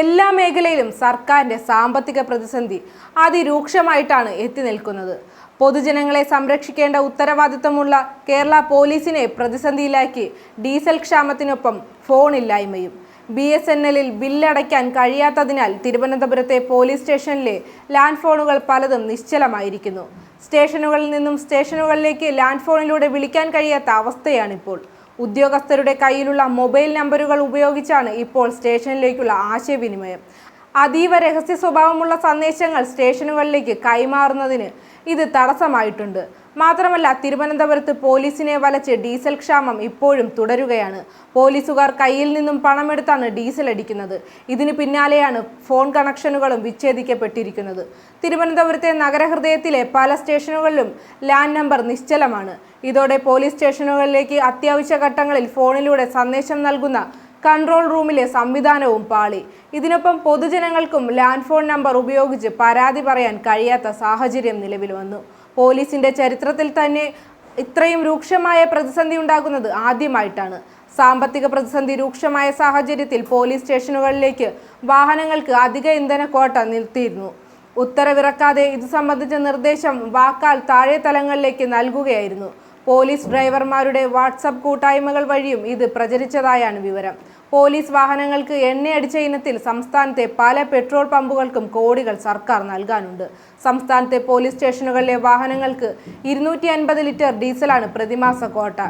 എല്ലാ മേഖലയിലും സർക്കാരിന്റെ സാമ്പത്തിക പ്രതിസന്ധി അതിരൂക്ഷമായിട്ടാണ് എത്തി നിൽക്കുന്നത്. പൊതുജനങ്ങളെ സംരക്ഷിക്കേണ്ട ഉത്തരവാദിത്തമുള്ള കേരള പോലീസിനെ പ്രതിസന്ധിയിലാക്കി ഡീസൽ ക്ഷാമത്തിനൊപ്പം ഫോണില്ലായ്മയും ബി എസ് എൻ എല്ലിൽ ബില്ലടയ്ക്കാൻ കഴിയാത്തതിനാൽ തിരുവനന്തപുരത്തെ പോലീസ് സ്റ്റേഷനിലെ ലാൻഡ് ഫോണുകൾ പലതും നിശ്ചലമായിരിക്കുന്നു. സ്റ്റേഷനുകളിൽ നിന്നും സ്റ്റേഷനുകളിലേക്ക് ലാൻഡ് ഫോണിലൂടെ വിളിക്കാൻ കഴിയാത്ത അവസ്ഥയാണിപ്പോൾ. ഉദ്യോഗസ്ഥരുടെ കയ്യിലുള്ള മൊബൈൽ നമ്പറുകൾ ഉപയോഗിച്ചാണ് ഇപ്പോൾ സ്റ്റേഷനിലേക്കുള്ള ആശയവിനിമയം. അതീവ രഹസ്യ സ്വഭാവമുള്ള സന്ദേശങ്ങൾ സ്റ്റേഷനുകളിലേക്ക് കൈമാറുന്നതിന് ഇത് തടസ്സമായിട്ടുണ്ട്. മാത്രമല്ല തിരുവനന്തപുരത്ത് പോലീസിനെ വലച്ച് ഡീസൽ ക്ഷാമം ഇപ്പോഴും തുടരുകയാണ്. പോലീസുകാർ കയ്യിൽ നിന്നും പണമെടുത്താണ് ഡീസൽ അടിക്കുന്നത്. ഇതിന് പിന്നാലെയാണ് ഫോൺ കണക്ഷനുകളും വിച്ഛേദിക്കപ്പെട്ടിരിക്കുന്നത്. തിരുവനന്തപുരത്തെ നഗരഹൃദയത്തിലെ പല സ്റ്റേഷനുകളിലും ലാൻഡ് നമ്പർ നിശ്ചലമാണ്. ഇതോടെ പോലീസ് സ്റ്റേഷനുകളിലേക്ക് അത്യാവശ്യ ഘട്ടങ്ങളിൽ ഫോണിലൂടെ സന്ദേശം നൽകുന്ന കൺട്രോൾ റൂമിലെ സംവിധാനവും പാളി. ഇതിനൊപ്പം പൊതുജനങ്ങൾക്കും ലാൻഡ് ഫോൺ നമ്പർ ഉപയോഗിച്ച് പരാതി പറയാൻ കഴിയാത്ത സാഹചര്യം നിലവിൽ വന്നു. പോലീസിന്റെ ചരിത്രത്തിൽ തന്നെ ഇത്രയും രൂക്ഷമായ പ്രതിസന്ധി ഉണ്ടാകുന്നത് ആദ്യമായിട്ടാണ്. സാമ്പത്തിക പ്രതിസന്ധി രൂക്ഷമായ സാഹചര്യത്തിൽ പോലീസ് സ്റ്റേഷനുകളിലേക്ക് വാഹനങ്ങൾക്ക് അധിക ഇന്ധന കോട്ട നിർത്തിയിരുന്നു ഉത്തരവിറക്കാതെ ഇത് സംബന്ധിച്ച നിർദ്ദേശം വാക്കാൽ താഴെ തലങ്ങളിലേക്ക് നൽകുകയായിരുന്നു. പോലീസ് ഡ്രൈവർമാരുടെ വാട്സപ്പ് കൂട്ടായ്മകൾ വഴിയും ഇത് പ്രചരിച്ചതായാണ് വിവരം. പോലീസ് വാഹനങ്ങൾക്ക് എണ്ണയടിച്ച ഇനത്തിൽ സംസ്ഥാനത്തെ പല പെട്രോൾ പമ്പുകൾക്കും കോടികൾ സർക്കാർ നൽകാനുണ്ട്. സംസ്ഥാനത്തെ പോലീസ് സ്റ്റേഷനുകളിലെ വാഹനങ്ങൾക്ക് ഇരുന്നൂറ്റി ലിറ്റർ ഡീസലാണ് പ്രതിമാസ കോട്ട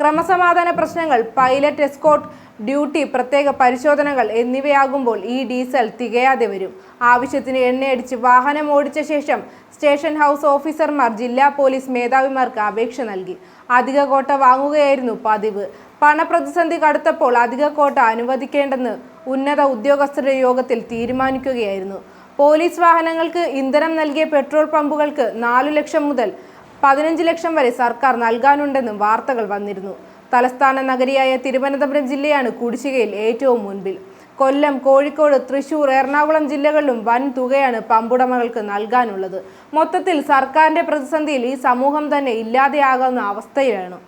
ക്രമസമാധാന പ്രശ്നങ്ങൾ പൈലറ്റ് എസ്കോട്ട് ഡ്യൂട്ടി പ്രത്യേക പരിശോധനകൾ എന്നിവയാകുമ്പോൾ ഈ ഡീസൽ തികയാതെ വരും. ആവശ്യത്തിന് എണ്ണയടിച്ച് വാഹനം ഓടിച്ച ശേഷം സ്റ്റേഷൻ ഹൗസ് ഓഫീസർമാർ ജില്ലാ പോലീസ് മേധാവിമാർക്ക് അപേക്ഷ നൽകി. അധിക കോട്ട വാങ്ങുകയായിരുന്നു പതിവ്. പണപ്രതിസന്ധി കടുത്തപ്പോൾ അധിക കോട്ട അനുവദിക്കേണ്ടെന്ന് ഉന്നത ഉദ്യോഗസ്ഥരുടെ യോഗത്തിൽ തീരുമാനിക്കുകയായിരുന്നു. പോലീസ് വാഹനങ്ങൾക്ക് ഇന്ധനം നൽകിയ പെട്രോൾ പമ്പുകൾക്ക് നാലു ലക്ഷം മുതൽ പതിനഞ്ച് ലക്ഷം വരെ സർക്കാർ നൽകാനുണ്ടെന്നും വാർത്തകൾ വന്നിരുന്നു. തലസ്ഥാന നഗരിയായ തിരുവനന്തപുരം ജില്ലയാണ് കുടിശ്ശികയിൽ ഏറ്റവും മുൻപിൽ. കൊല്ലം കോഴിക്കോട് തൃശൂർ എറണാകുളം ജില്ലകളിലും വൻ തുകയാണ് പമ്പുടമകൾക്ക് നൽകാനുള്ളത്. മൊത്തത്തിൽ സർക്കാരിന്റെ പ്രതിസന്ധിയിൽ ഈ സമൂഹം തന്നെ ഇല്ലാതെയാകുന്ന അവസ്ഥയിലാണ്